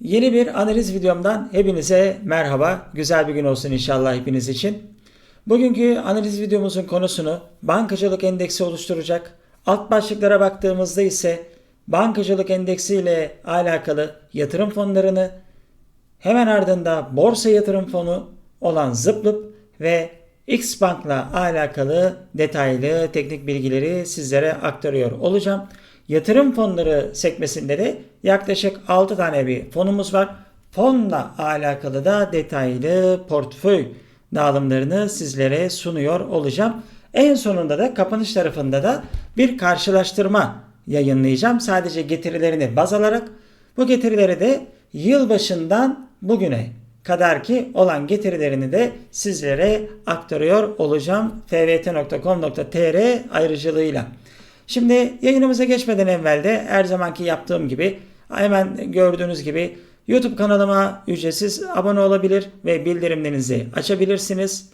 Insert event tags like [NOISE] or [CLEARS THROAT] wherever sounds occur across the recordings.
Yeni bir analiz videomdan hepinize merhaba. Güzel bir gün olsun inşallah hepiniz için. Bugünkü analiz videomuzun konusunu bankacılık endeksi oluşturacak. Alt başlıklara baktığımızda ise bankacılık endeksi ile alakalı yatırım fonlarını, hemen ardında borsa yatırım fonu olan Zıplıp ve X Bank'la alakalı detaylı teknik bilgileri sizlere aktarıyor olacağım. Yatırım fonları sekmesinde de yaklaşık 6 tane bir fonumuz var. Fonla alakalı da detaylı portföy dağılımlarını sizlere sunuyor olacağım. En sonunda da kapanış tarafında da bir karşılaştırma yayınlayacağım. Sadece getirilerini baz alarak bu getirileri de yılbaşından bugüne kadar ki olan getirilerini de sizlere aktarıyor olacağım fvt.com.tr ayrıcılığıyla. Şimdi yayınımıza geçmeden evvel de her zamanki yaptığım gibi hemen gördüğünüz gibi YouTube kanalıma ücretsiz abone olabilir ve bildirimlerinizi açabilirsiniz.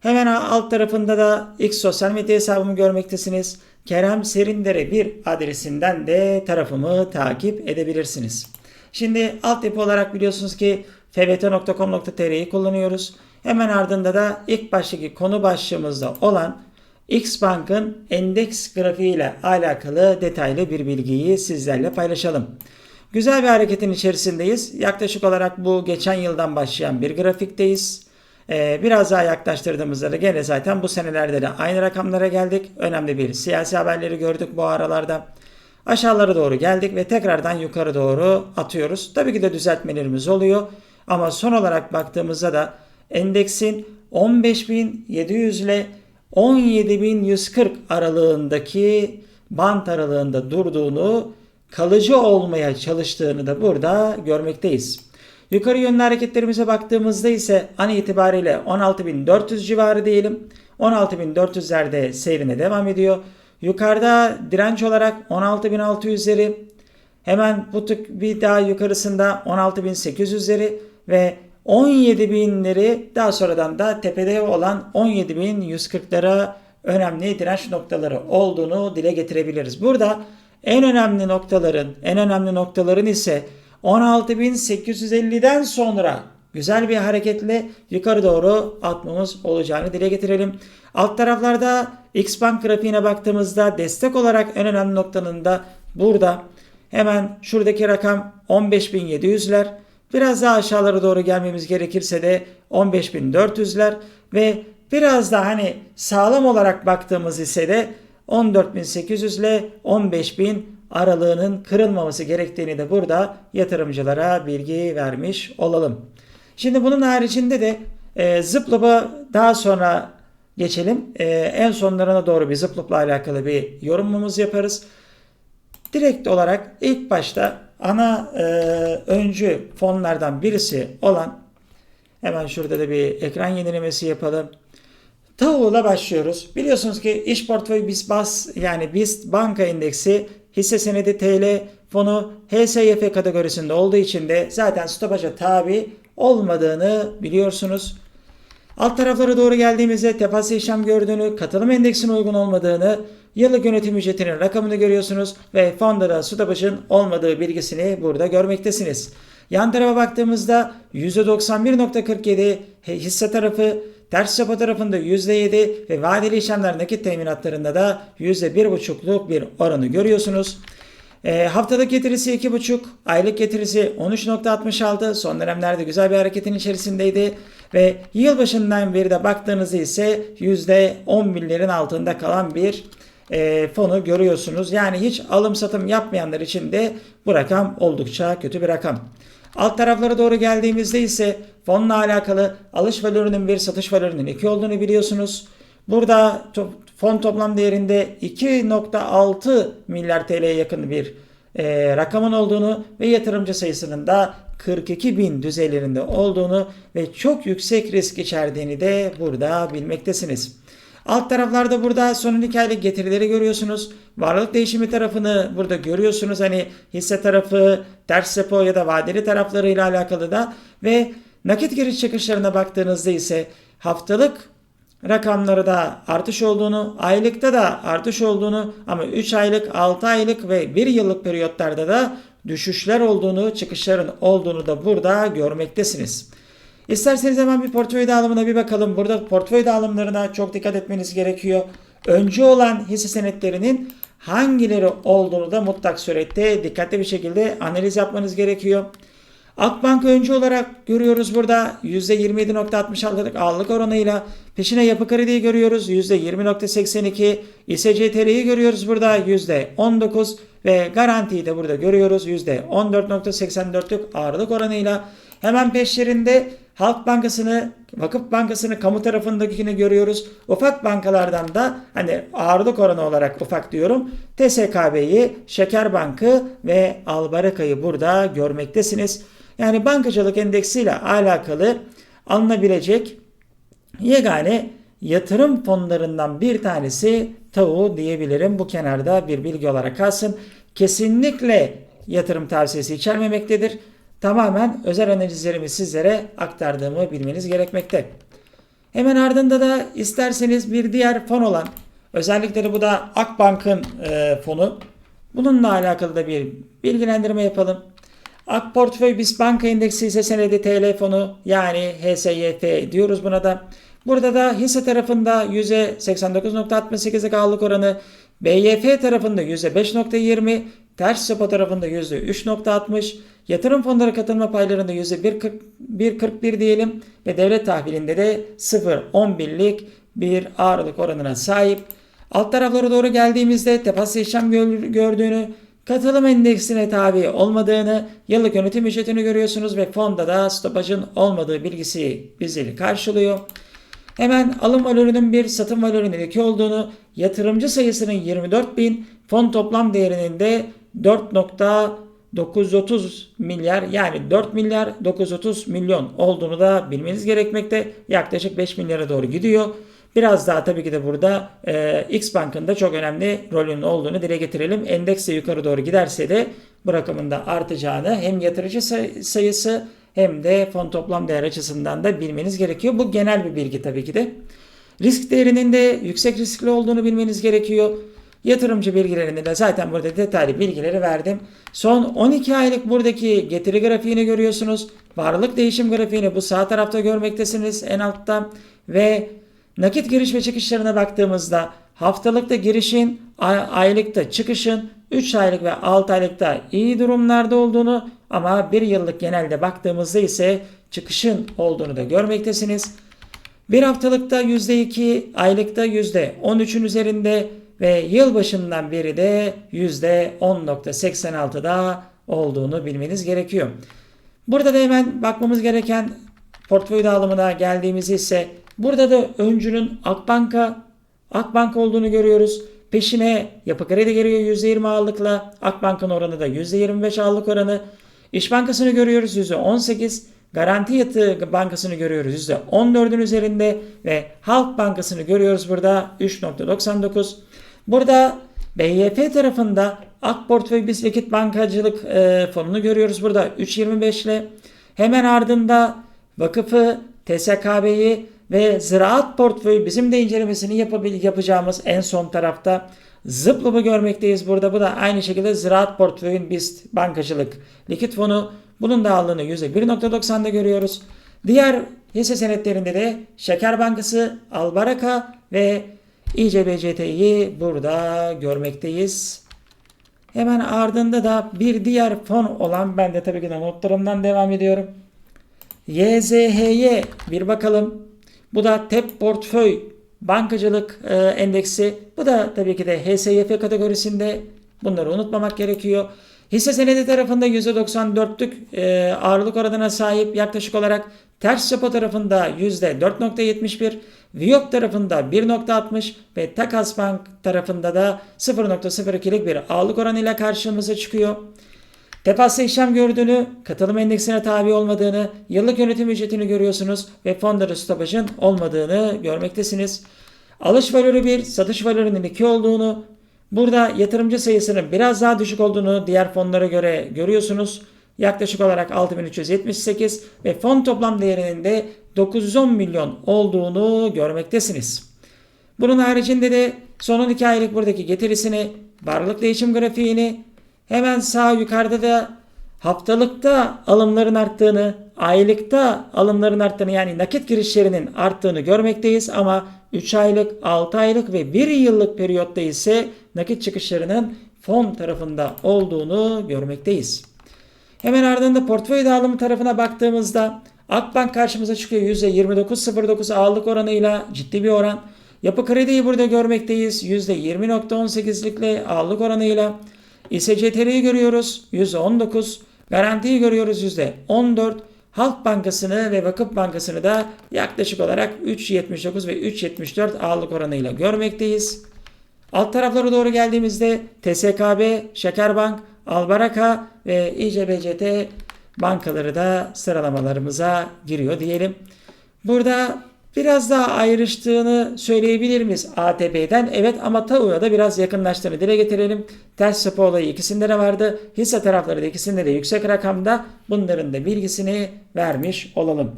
Hemen alt tarafında da X sosyal medya hesabımı görmektesiniz. Kerem Serindere bir adresinden de tarafımı takip edebilirsiniz. Şimdi altyapı olarak biliyorsunuz ki fvt.com.tr'yi kullanıyoruz. Hemen ardında da ilk baştaki konu başlığımızda olan X Bank'ın endeks grafiği ile alakalı detaylı bir bilgiyi sizlerle paylaşalım. Güzel bir hareketin içerisindeyiz. Yaklaşık olarak bu geçen yıldan başlayan bir grafikteyiz. Ee, biraz daha yaklaştırdığımızda da gene zaten bu senelerde de aynı rakamlara geldik. Önemli bir siyasi haberleri gördük bu aralarda. Aşağılara doğru geldik ve tekrardan yukarı doğru atıyoruz. Tabii ki de düzeltmelerimiz oluyor. Ama son olarak baktığımızda da endeksin 15.700 ile 17.140 aralığındaki bant aralığında durduğunu, kalıcı olmaya çalıştığını da burada görmekteyiz. Yukarı yönlü hareketlerimize baktığımızda ise an itibariyle 16.400 civarı diyelim. 16.400'lerde seyrine devam ediyor. Yukarıda direnç olarak 16.600'leri hemen bu tık bir daha yukarısında 16.800'leri ve 17 binleri daha sonradan da tepede olan 17.140'lara önemli direnç noktaları olduğunu dile getirebiliriz. Burada en önemli noktaların, en önemli noktaların ise 16.850'den sonra güzel bir hareketle yukarı doğru atmamız olacağını dile getirelim. Alt taraflarda Xbank grafiğine baktığımızda destek olarak en önemli noktanın da burada. Hemen şuradaki rakam 15.700'ler. Biraz daha aşağılara doğru gelmemiz gerekirse de 15.400'ler ve biraz daha hani sağlam olarak baktığımız ise de 14.800 ile 15.000 aralığının kırılmaması gerektiğini de burada yatırımcılara bilgi vermiş olalım. Şimdi bunun haricinde de e, zıplıba daha sonra geçelim. E, en sonlarına doğru bir zıplıpla alakalı bir yorumumuz yaparız. Direkt olarak ilk başta ana e, öncü fonlardan birisi olan hemen şurada da bir ekran yenilemesi yapalım. Tavuğla başlıyoruz. Biliyorsunuz ki iş portföy BIST yani BIST banka indeksi hisse senedi TL fonu HSYF kategorisinde olduğu için de zaten stopaja tabi olmadığını biliyorsunuz. Alt taraflara doğru geldiğimizde tefası işlem gördüğünü, katılım endeksine uygun olmadığını, yıllık yönetim ücretinin rakamını görüyorsunuz ve fonda da stopajın olmadığı bilgisini burada görmektesiniz. Yan tarafa baktığımızda %91.47 hisse tarafı, ters çapa tarafında %7 ve vadeli işlemler teminatlarında da %1.5'luk bir oranı görüyorsunuz. E, haftalık getirisi 2.5, aylık getirisi 13.66. Son dönemlerde güzel bir hareketin içerisindeydi. Ve yılbaşından beri de baktığınızda ise %11'lerin altında kalan bir e, fonu görüyorsunuz. Yani hiç alım satım yapmayanlar için de bu rakam oldukça kötü bir rakam. Alt taraflara doğru geldiğimizde ise fonla alakalı alış valörünün bir satış valörünün iki olduğunu biliyorsunuz. Burada fon toplam değerinde 2.6 milyar TL'ye yakın bir e, rakamın olduğunu ve yatırımcı sayısının da 42 bin düzeylerinde olduğunu ve çok yüksek risk içerdiğini de burada bilmektesiniz. Alt taraflarda burada son 2 aylık getirileri görüyorsunuz. Varlık değişimi tarafını burada görüyorsunuz. Hani hisse tarafı, ters repo ya da vadeli taraflarıyla alakalı da ve nakit giriş çıkışlarına baktığınızda ise haftalık rakamları da artış olduğunu, aylıkta da artış olduğunu ama 3 aylık, 6 aylık ve 1 yıllık periyotlarda da düşüşler olduğunu, çıkışların olduğunu da burada görmektesiniz. İsterseniz hemen bir portföy dağılımına bir bakalım. Burada portföy dağılımlarına çok dikkat etmeniz gerekiyor. Öncü olan hisse senetlerinin hangileri olduğunu da mutlak surette dikkatli bir şekilde analiz yapmanız gerekiyor. Akbank öncü olarak görüyoruz burada %27.66'lık ağırlık oranıyla. Peşine yapı krediyi görüyoruz %20.82. İSCTR'yi görüyoruz burada %19 ve garantiyi de burada görüyoruz %14.84'lük ağırlık oranıyla. Hemen peşlerinde Halk Bankası'nı, Vakıf Bankası'nı kamu tarafındakini görüyoruz. Ufak bankalardan da hani ağırlık oranı olarak ufak diyorum. TSKB'yi, Şeker Bankı ve Albaraka'yı burada görmektesiniz. Yani bankacılık endeksiyle alakalı alınabilecek yegane yatırım fonlarından bir tanesi TAU diyebilirim. Bu kenarda bir bilgi olarak kalsın. Kesinlikle yatırım tavsiyesi içermemektedir. Tamamen özel analizlerimi sizlere aktardığımı bilmeniz gerekmekte. Hemen ardında da isterseniz bir diğer fon olan özellikle bu da Akbank'ın e, fonu. Bununla alakalı da bir bilgilendirme yapalım. Ak Portföy BIST Banka Endeksi ise senedi TL fonu yani HSYF diyoruz buna da. Burada da hisse tarafında %89.68'lik ağırlık oranı, BYF tarafında %5.20, ters sopa tarafında %3.60, yatırım fonları katılma paylarında %1.41 diyelim ve devlet tahvilinde de 0.11'lik bir ağırlık oranına sahip. Alt taraflara doğru geldiğimizde tepas işlem gördüğünü, katılım endeksine tabi olmadığını, yıllık yönetim ücretini görüyorsunuz ve fonda da stopajın olmadığı bilgisi bizleri karşılıyor. Hemen alım valörünün bir satım valörünün 2 olduğunu, yatırımcı sayısının 24 bin, fon toplam değerinin de 4.930 milyar yani 4 milyar 930 milyon olduğunu da bilmeniz gerekmekte. Yaklaşık 5 milyara doğru gidiyor. Biraz daha tabii ki de burada e, X Bank'ın da çok önemli rolünün olduğunu dile getirelim. Endeks de yukarı doğru giderse de bu rakamın da artacağını hem yatırıcı sayısı hem de fon toplam değer açısından da bilmeniz gerekiyor. Bu genel bir bilgi tabii ki de. Risk değerinin de yüksek riskli olduğunu bilmeniz gerekiyor. Yatırımcı bilgilerini de zaten burada detaylı bilgileri verdim. Son 12 aylık buradaki getiri grafiğini görüyorsunuz. Varlık değişim grafiğini bu sağ tarafta görmektesiniz en altta. Ve nakit giriş ve çıkışlarına baktığımızda haftalıkta girişin, aylıkta çıkışın, 3 aylık ve 6 aylıkta iyi durumlarda olduğunu ama 1 yıllık genelde baktığımızda ise çıkışın olduğunu da görmektesiniz. Bir haftalıkta %2, aylıkta %13'ün üzerinde ve yıl başından beri de %10.86'da olduğunu bilmeniz gerekiyor. Burada da hemen bakmamız gereken portföy dağılımına geldiğimiz ise burada da öncünün Akbank'a Akbank olduğunu görüyoruz. Peşine yapı kredi geliyor %20 ağırlıkla. Akbank'ın oranı da %25 ağırlık oranı. İş Bankası'nı görüyoruz %18. Garanti Yatı Bankası'nı görüyoruz %14'ün üzerinde ve Halk Bankası'nı görüyoruz burada 3.99. Burada BYF tarafında Ak Portföy Biz Likit Bankacılık e, fonunu görüyoruz burada 3.25 ile. Hemen ardında Vakıfı, TSKB'yi ve Ziraat Portföyü bizim de incelemesini yapacağımız en son tarafta Zıplım'ı görmekteyiz burada. Bu da aynı şekilde Ziraat Portföyün BIST Bankacılık Likit Fonu. Bunun da ağırlığını %1.90'da görüyoruz. Diğer hisse senetlerinde de Şeker Bankası, Albaraka ve İCBCT'yi burada görmekteyiz. Hemen ardında da bir diğer fon olan ben de tabii ki de notlarımdan devam ediyorum. YZH'ye bir bakalım. Bu da TEP portföy bankacılık e, endeksi. Bu da tabii ki de HSYF kategorisinde. Bunları unutmamak gerekiyor. Hisse senedi tarafında %94'lük e, ağırlık oranına sahip yaklaşık olarak ters çapa tarafında %4.71, Viyop tarafında 1.60 ve Takas Bank tarafında da 0.02'lik bir ağırlık oranıyla karşımıza çıkıyor. Tepas'ta işlem gördüğünü, katılım endeksine tabi olmadığını, yıllık yönetim ücretini görüyorsunuz ve fonda stopajın olmadığını görmektesiniz. Alış valörü 1, satış valörünün 2 olduğunu, burada yatırımcı sayısının biraz daha düşük olduğunu diğer fonlara göre görüyorsunuz. Yaklaşık olarak 6378 ve fon toplam değerinin de 910 milyon olduğunu görmektesiniz. Bunun haricinde de son 12 aylık buradaki getirisini, varlık değişim grafiğini, Hemen sağ yukarıda da haftalıkta alımların arttığını, aylıkta alımların arttığını yani nakit girişlerinin arttığını görmekteyiz ama 3 aylık, 6 aylık ve 1 yıllık periyotta ise nakit çıkışlarının fon tarafında olduğunu görmekteyiz. Hemen ardında portföy dağılımı tarafına baktığımızda Akbank karşımıza çıkıyor %29.09 ağırlık oranıyla ciddi bir oran. Yapı krediyi burada görmekteyiz %20.18'likle ağırlık oranıyla. İSCTR'yi görüyoruz %19. Garantiyi görüyoruz %14. Halk Bankası'nı ve Vakıf Bankası'nı da yaklaşık olarak 3.79 ve 3.74 ağırlık oranıyla görmekteyiz. Alt taraflara doğru geldiğimizde TSKB, Şekerbank, Albaraka ve İCBCT bankaları da sıralamalarımıza giriyor diyelim. Burada biraz daha ayrıştığını söyleyebilir miyiz ATP'den? Evet ama TAU'ya da biraz yakınlaştığını dile getirelim. Ters sıpa olayı ikisinde de vardı. Hisse tarafları da ikisinde de yüksek rakamda. Bunların da bilgisini vermiş olalım.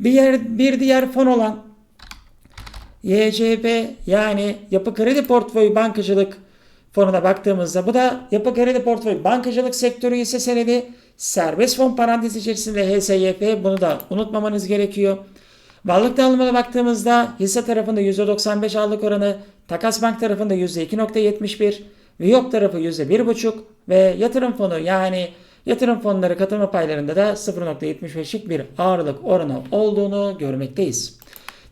Bir, yer, bir diğer fon olan YCP yani Yapı Kredi Portföy Bankacılık fonuna baktığımızda bu da Yapı Kredi Portföy Bankacılık sektörü ise senedi serbest fon parantez içerisinde HSYP bunu da unutmamanız gerekiyor. Varlık dağılımına baktığımızda hisse tarafında %95 ağırlık oranı, takas bank tarafında %2.71, Viyop tarafı %1.5 ve yatırım fonu yani yatırım fonları katılma paylarında da 0.75'lik bir ağırlık oranı olduğunu görmekteyiz.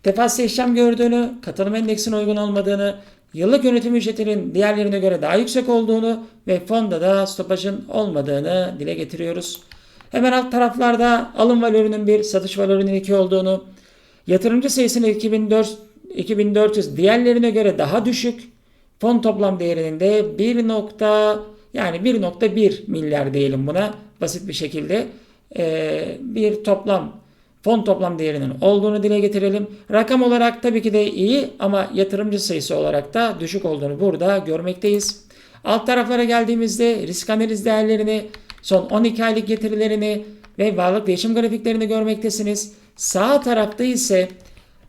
Defaslı işlem gördüğünü, katılım endeksine uygun olmadığını, yıllık yönetim ücretinin diğerlerine göre daha yüksek olduğunu ve fonda da stopajın olmadığını dile getiriyoruz. Hemen alt taraflarda alım valörünün bir, satış valörünün iki olduğunu, yatırımcı sayısının 2400, 2400 diğerlerine göre daha düşük, fon toplam değerinin de 1 nokta yani 1.1 milyar diyelim buna basit bir şekilde bir toplam fon toplam değerinin olduğunu dile getirelim. Rakam olarak tabii ki de iyi ama yatırımcı sayısı olarak da düşük olduğunu burada görmekteyiz. Alt taraflara geldiğimizde risk analiz değerlerini, son 12 aylık getirilerini ve varlık değişim grafiklerini görmektesiniz. Sağ tarafta ise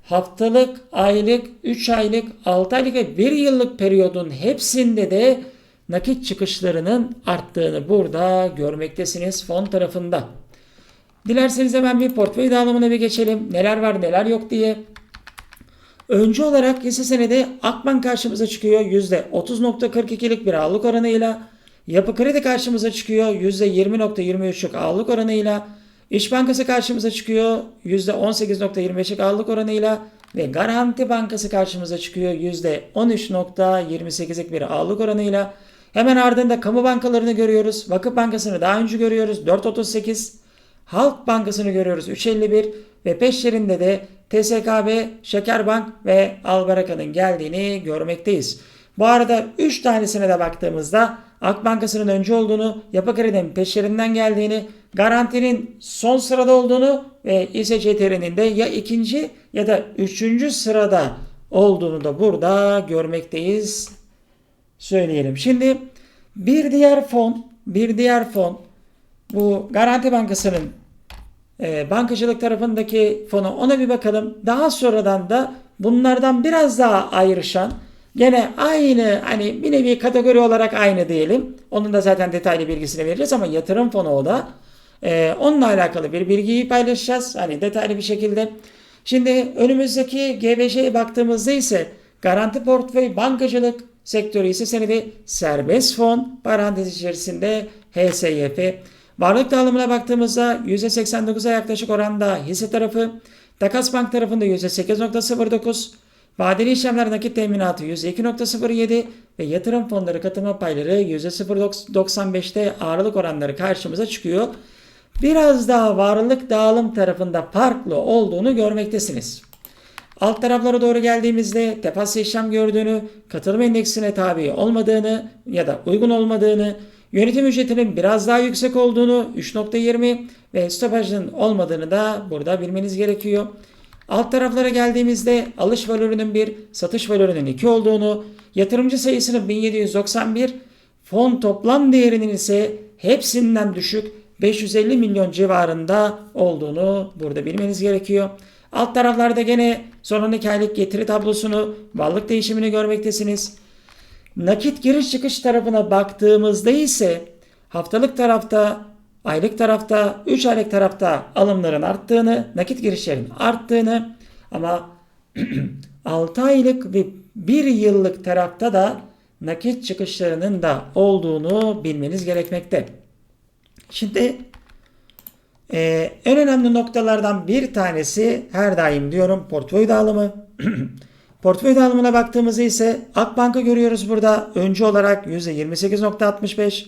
haftalık, aylık, 3 aylık, 6 aylık ve 1 yıllık periyodun hepsinde de nakit çıkışlarının arttığını burada görmektesiniz fon tarafında. Dilerseniz hemen bir portföy dağılımına bir geçelim. Neler var neler yok diye. Öncü olarak hisse senedi Akbank karşımıza çıkıyor %30.42'lik bir ağırlık oranıyla. Yapı Kredi karşımıza çıkıyor %20.23'lük ağırlık oranıyla. İş Bankası karşımıza çıkıyor %18.25'lik ağırlık oranıyla. Ve Garanti Bankası karşımıza çıkıyor %13.28'lik bir ağırlık oranıyla. Hemen ardında kamu bankalarını görüyoruz. Vakıf Bankası'nı daha önce görüyoruz 4.38. Halk Bankası'nı görüyoruz 3.51 ve peşlerinde de TSKB, Şekerbank ve Albaraka'nın geldiğini görmekteyiz. Bu arada 3 tanesine de baktığımızda Ak Bankası'nın önce olduğunu, Yapı Kredi'nin peşlerinden geldiğini, Garanti'nin son sırada olduğunu ve İSCTR'nin de ya ikinci ya da üçüncü sırada olduğunu da burada görmekteyiz. Söyleyelim. Şimdi bir diğer fon, bir diğer fon bu Garanti Bankası'nın e, bankacılık tarafındaki fonu ona bir bakalım. Daha sonradan da bunlardan biraz daha ayrışan gene aynı hani bir nevi kategori olarak aynı diyelim. Onun da zaten detaylı bilgisini vereceğiz ama yatırım fonu o da. E, onunla alakalı bir bilgiyi paylaşacağız. Hani detaylı bir şekilde. Şimdi önümüzdeki GBC'ye baktığımızda ise garanti portföy bankacılık sektörü ise senedi serbest fon parantez içerisinde HSYF Varlık dağılımına baktığımızda %89'a yaklaşık oranda hisse tarafı, takas bank tarafında %8.09, vadeli işlemler nakit teminatı %2.07 ve yatırım fonları katılma payları %0.95'te ağırlık oranları karşımıza çıkıyor. Biraz daha varlık dağılım tarafında farklı olduğunu görmektesiniz. Alt taraflara doğru geldiğimizde tefaslı işlem gördüğünü, katılım endeksine tabi olmadığını ya da uygun olmadığını, Yönetim ücretinin biraz daha yüksek olduğunu 3.20 ve stopajın olmadığını da burada bilmeniz gerekiyor. Alt taraflara geldiğimizde alış valörünün 1, satış valörünün 2 olduğunu, yatırımcı sayısının 1791, fon toplam değerinin ise hepsinden düşük 550 milyon civarında olduğunu burada bilmeniz gerekiyor. Alt taraflarda gene son 12 aylık getiri tablosunu, varlık değişimini görmektesiniz. Nakit giriş çıkış tarafına baktığımızda ise haftalık tarafta, aylık tarafta, 3 aylık tarafta alımların arttığını, nakit girişlerin arttığını ama [CLEARS THROAT] 6 aylık ve 1 yıllık tarafta da nakit çıkışlarının da olduğunu bilmeniz gerekmekte. Şimdi ee, en önemli noktalardan bir tanesi her daim diyorum portföy dağılımı. [CLEARS THROAT] portföy dağılımına baktığımızda ise Akbank'ı görüyoruz burada. Öncü olarak %28.65.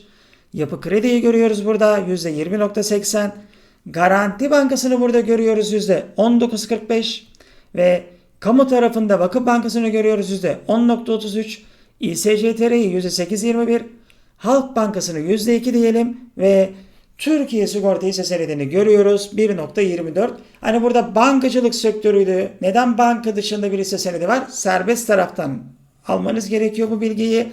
Yapı Kredi'yi görüyoruz burada %20.80. Garanti Bankası'nı burada görüyoruz %19.45. Ve kamu tarafında Vakıf Bankası'nı görüyoruz %10.33. İSCTR'yi %8.21. Halk Bankası'nı %2 diyelim ve Türkiye sigorta hisse senedini görüyoruz 1.24. Hani burada bankacılık sektörüydü. Neden banka dışında bir hisse senedi var? Serbest taraftan almanız gerekiyor bu bilgiyi.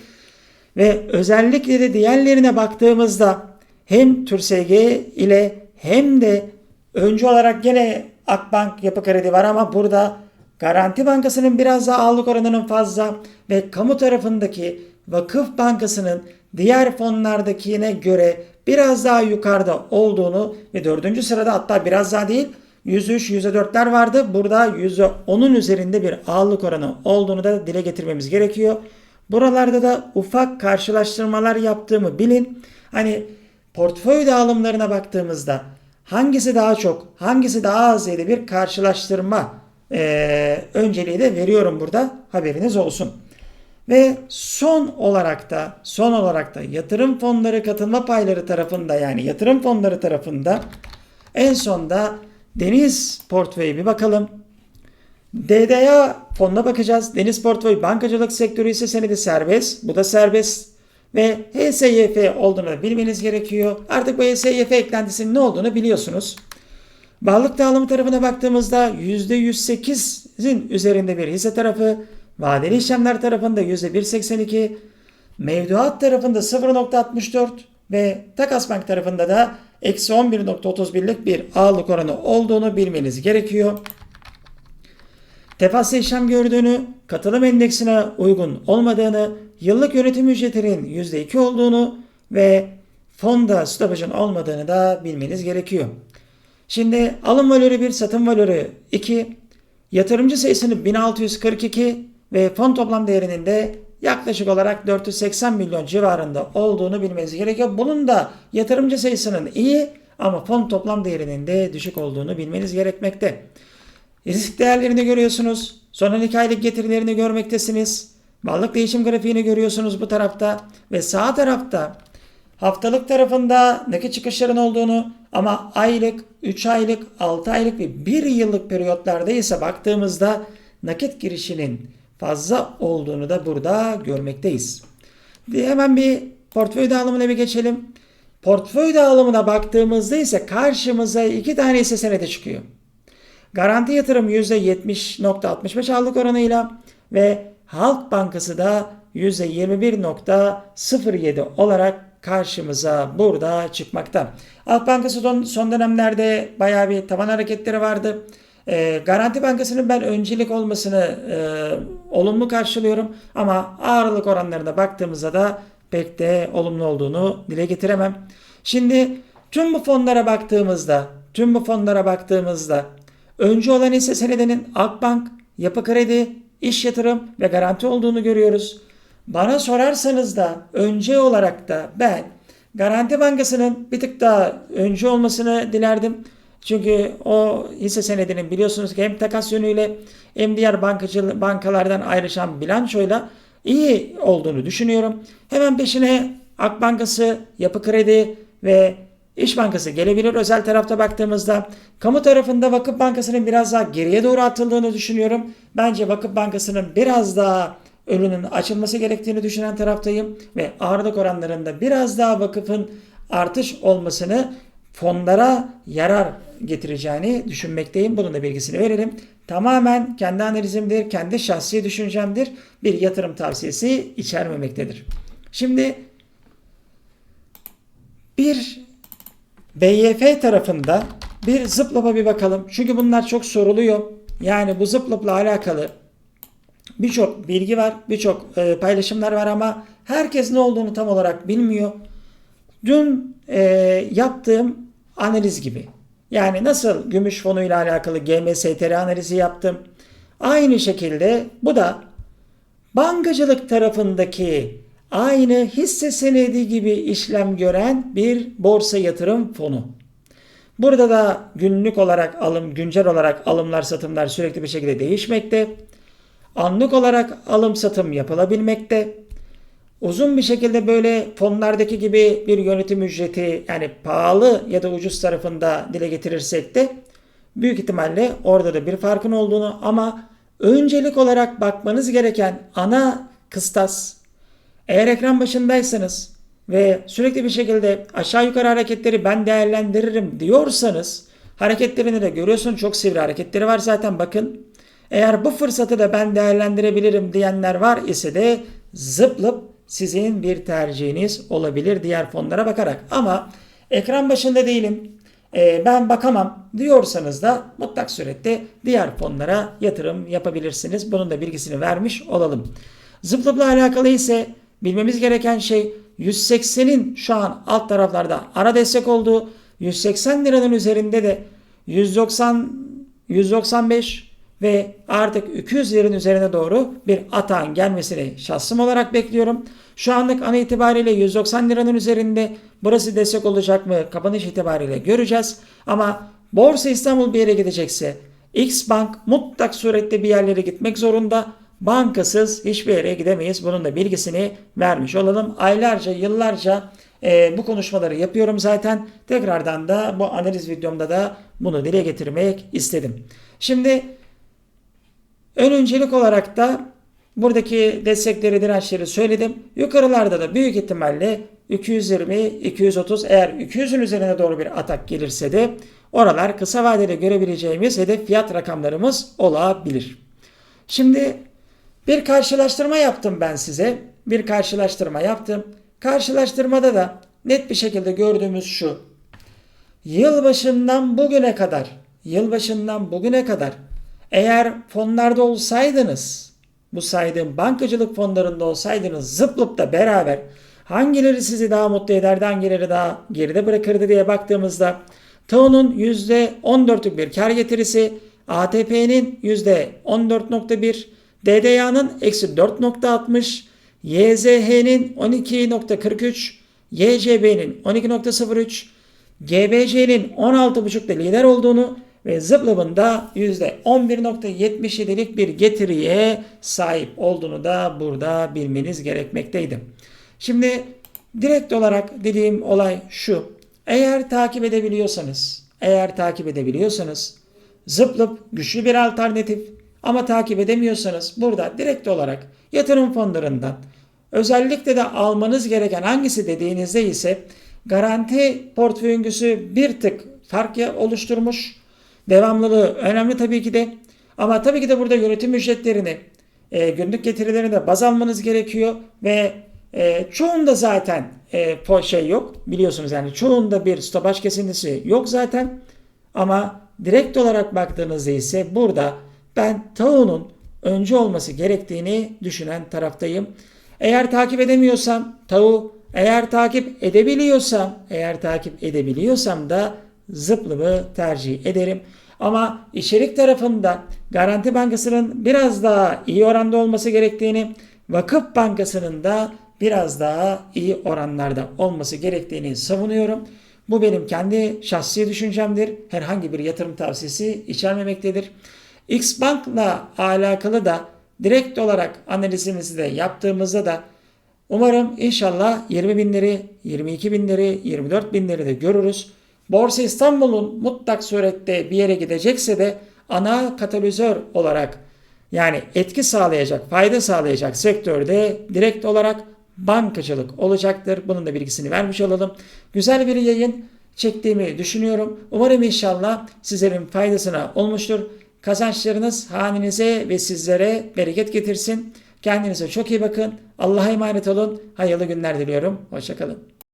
Ve özellikle de diğerlerine baktığımızda hem TÜRSG ile hem de öncü olarak gene Akbank Yapı Kredi var ama burada Garanti Bankası'nın biraz daha ağırlık oranının fazla ve kamu tarafındaki Vakıf Bankası'nın diğer fonlardakine göre biraz daha yukarıda olduğunu ve dördüncü sırada hatta biraz daha değil %3, %4'ler vardı. Burada %10'un üzerinde bir ağırlık oranı olduğunu da dile getirmemiz gerekiyor. Buralarda da ufak karşılaştırmalar yaptığımı bilin. Hani portföy dağılımlarına baktığımızda hangisi daha çok, hangisi daha az diye bir karşılaştırma e, önceliği de veriyorum burada. Haberiniz olsun. Ve son olarak da son olarak da yatırım fonları katılma payları tarafında yani yatırım fonları tarafında en sonda deniz portföyü bir bakalım. DDA fonuna bakacağız. Deniz portföy bankacılık sektörü ise senedi serbest. Bu da serbest. Ve HSYF olduğunu bilmeniz gerekiyor. Artık bu HSYF eklentisinin ne olduğunu biliyorsunuz. Bağlık dağılımı tarafına baktığımızda %108'in üzerinde bir hisse tarafı, vadeli işlemler tarafında %1.82, mevduat tarafında 0.64 ve takas bank tarafında da eksi 11.31'lik bir ağırlık oranı olduğunu bilmeniz gerekiyor. Tefaslı işlem gördüğünü, katılım endeksine uygun olmadığını, yıllık yönetim ücretinin %2 olduğunu ve fonda stopajın olmadığını da bilmeniz gerekiyor. Şimdi alım valörü 1, satım valörü 2, yatırımcı sayısını 1642 ve fon toplam değerinin de yaklaşık olarak 480 milyon civarında olduğunu bilmeniz gerekiyor. Bunun da yatırımcı sayısının iyi ama fon toplam değerinin de düşük olduğunu bilmeniz gerekmekte. Risk değerlerini görüyorsunuz. Son 12 aylık getirilerini görmektesiniz. Varlık değişim grafiğini görüyorsunuz bu tarafta. Ve sağ tarafta haftalık tarafında nakit çıkışların olduğunu ama aylık, 3 aylık, 6 aylık ve 1 yıllık periyotlarda ise baktığımızda nakit girişinin fazla olduğunu da burada görmekteyiz. Hemen bir portföy dağılımına bir geçelim. Portföy dağılımına baktığımızda ise karşımıza iki tane hisse senedi çıkıyor. Garanti yatırım %70.65 ağırlık oranıyla ve Halk Bankası da %21.07 olarak karşımıza burada çıkmakta. Halk Bankası son dönemlerde bayağı bir taban hareketleri vardı. E, Garanti Bankası'nın ben öncelik olmasını e, olumlu karşılıyorum ama ağırlık oranlarına baktığımızda da pek de olumlu olduğunu dile getiremem. Şimdi tüm bu fonlara baktığımızda, tüm bu fonlara baktığımızda öncü olan hisse senedinin Akbank, Yapı Kredi, İş Yatırım ve Garanti olduğunu görüyoruz. Bana sorarsanız da önce olarak da ben Garanti Bankası'nın bir tık daha önce olmasını dilerdim. Çünkü o hisse senedinin biliyorsunuz ki hem takas yönüyle hem diğer bankacı bankalardan ayrışan bilançoyla iyi olduğunu düşünüyorum. Hemen peşine Ak Bankası, Yapı Kredi ve İş Bankası gelebilir. Özel tarafta baktığımızda kamu tarafında Vakıf Bankası'nın biraz daha geriye doğru atıldığını düşünüyorum. Bence Vakıf Bankası'nın biraz daha önünün açılması gerektiğini düşünen taraftayım ve ağırlık oranlarında biraz daha vakıfın artış olmasını fonlara yarar getireceğini düşünmekteyim. Bunun da bilgisini verelim. Tamamen kendi analizimdir, kendi şahsi düşüncemdir. Bir yatırım tavsiyesi içermemektedir. Şimdi bir BYF tarafında bir zıplapa bir bakalım. Çünkü bunlar çok soruluyor. Yani bu zıplapla alakalı birçok bilgi var, birçok e, paylaşımlar var ama herkes ne olduğunu tam olarak bilmiyor. Dün e, yaptığım analiz gibi. Yani nasıl gümüş fonuyla alakalı GMSTR analizi yaptım. Aynı şekilde bu da bankacılık tarafındaki aynı hisse senedi gibi işlem gören bir borsa yatırım fonu. Burada da günlük olarak alım, güncel olarak alımlar satımlar sürekli bir şekilde değişmekte. Anlık olarak alım satım yapılabilmekte. Uzun bir şekilde böyle fonlardaki gibi bir yönetim ücreti yani pahalı ya da ucuz tarafında dile getirirsek de büyük ihtimalle orada da bir farkın olduğunu ama öncelik olarak bakmanız gereken ana kıstas eğer ekran başındaysanız ve sürekli bir şekilde aşağı yukarı hareketleri ben değerlendiririm diyorsanız hareketlerini de görüyorsun çok sivri hareketleri var zaten bakın. Eğer bu fırsatı da ben değerlendirebilirim diyenler var ise de zıplıp sizin bir tercihiniz olabilir diğer fonlara bakarak. Ama ekran başında değilim e, ben bakamam diyorsanız da mutlak surette diğer fonlara yatırım yapabilirsiniz. Bunun da bilgisini vermiş olalım. Zıplıpla alakalı ise bilmemiz gereken şey 180'in şu an alt taraflarda ara destek olduğu 180 liranın üzerinde de 190 195 ve artık 200 liranın üzerine doğru bir atağın gelmesini şahsım olarak bekliyorum. Şu anlık ana itibariyle 190 liranın üzerinde burası destek olacak mı kapanış itibariyle göreceğiz. Ama Borsa İstanbul bir yere gidecekse X Bank mutlak surette bir yerlere gitmek zorunda. Bankasız hiçbir yere gidemeyiz. Bunun da bilgisini vermiş olalım. Aylarca, yıllarca e, bu konuşmaları yapıyorum zaten. Tekrardan da bu analiz videomda da bunu dile getirmek istedim. Şimdi ön öncelik olarak da buradaki destekleri, dirençleri söyledim. Yukarılarda da büyük ihtimalle 220, 230 eğer 200'ün üzerine doğru bir atak gelirse de oralar kısa vadede görebileceğimiz hedef fiyat rakamlarımız olabilir. Şimdi bir karşılaştırma yaptım ben size. Bir karşılaştırma yaptım. Karşılaştırmada da net bir şekilde gördüğümüz şu. Yılbaşından bugüne kadar, yılbaşından bugüne kadar eğer fonlarda olsaydınız, bu saydığım bankacılık fonlarında olsaydınız zıplıp da beraber hangileri sizi daha mutlu ederdi, hangileri daha geride bırakırdı diye baktığımızda TAO'nun %14'lük bir kar getirisi, ATP'nin %14.1, DDA'nın eksi 4.60, YZH'nin 12.43, YCB'nin 12.03, GBC'nin 16.5'da lider olduğunu ve Zıplab'ın da %11.77'lik bir getiriye sahip olduğunu da burada bilmeniz gerekmekteydi. Şimdi direkt olarak dediğim olay şu. Eğer takip edebiliyorsanız, eğer takip edebiliyorsanız Zıplıp güçlü bir alternatif ama takip edemiyorsanız burada direkt olarak yatırım fonlarından özellikle de almanız gereken hangisi dediğinizde ise garanti portföyüngüsü bir tık fark oluşturmuş. Devamlılığı önemli tabii ki de. Ama tabii ki de burada yönetim ücretlerini, e, günlük getirilerini de baz almanız gerekiyor ve e, çoğunda zaten e, şey yok biliyorsunuz yani çoğunda bir stopaj kesintisi yok zaten ama direkt olarak baktığınızda ise burada ben TAO'nun önce olması gerektiğini düşünen taraftayım. Eğer takip edemiyorsam TAO, eğer takip edebiliyorsam, eğer takip edebiliyorsam da zıplımı tercih ederim. Ama içerik tarafında Garanti Bankası'nın biraz daha iyi oranda olması gerektiğini, Vakıf Bankası'nın da biraz daha iyi oranlarda olması gerektiğini savunuyorum. Bu benim kendi şahsi düşüncemdir. Herhangi bir yatırım tavsiyesi içermemektedir. X Bank'la alakalı da direkt olarak analizimizi de yaptığımızda da umarım inşallah 20 binleri, 22 binleri, 24 binleri de görürüz. Borsa İstanbul'un mutlak surette bir yere gidecekse de ana katalizör olarak yani etki sağlayacak, fayda sağlayacak sektörde direkt olarak bankacılık olacaktır. Bunun da bilgisini vermiş olalım. Güzel bir yayın çektiğimi düşünüyorum. Umarım inşallah sizlerin faydasına olmuştur. Kazançlarınız hanenize ve sizlere bereket getirsin. Kendinize çok iyi bakın. Allah'a emanet olun. Hayırlı günler diliyorum. Hoşçakalın.